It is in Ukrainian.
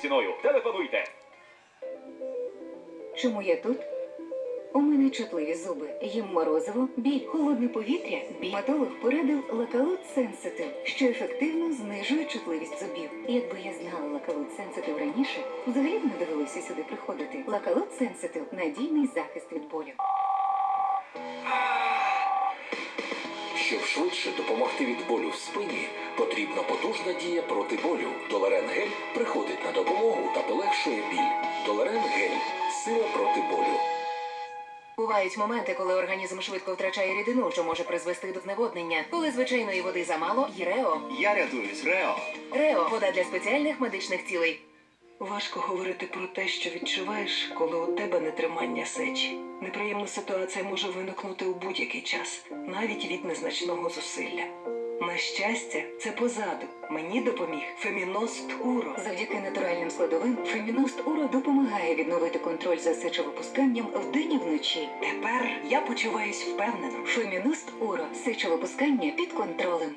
ціною. Телефонуйте. Чому я тут? У мене чутливі зуби, їм морозиво, біль, холодне повітря, біль. Матолог порадив Лакалут Сенситив, що ефективно знижує чутливість зубів. Якби я знала Лакалут Сенситив раніше, взагалі б не довелося сюди приходити. Лакалут Сенситив надійний захист від болю. Щоб швидше допомогти від болю в спині, потрібна потужна дія проти болю. Доларен гель приходить на допомогу та полегшує біль. Доларен гель сила проти болю. Бувають моменти, коли організм швидко втрачає рідину, що може призвести до зневоднення. Коли звичайної води замало, є Рео. Я рятуюсь, Рео. Рео вода для спеціальних медичних цілей. Важко говорити про те, що відчуваєш, коли у тебе нетримання сечі. Неприємна ситуація може виникнути у будь-який час, навіть від незначного зусилля. На щастя, це позаду. Мені допоміг Феміност Уро. Завдяки натуральним складовим Феміност Уро допомагає відновити контроль за сечовипусканням вдень і вночі. Тепер я почуваюсь впевнено. Феміност Уро сечовипускання під контролем.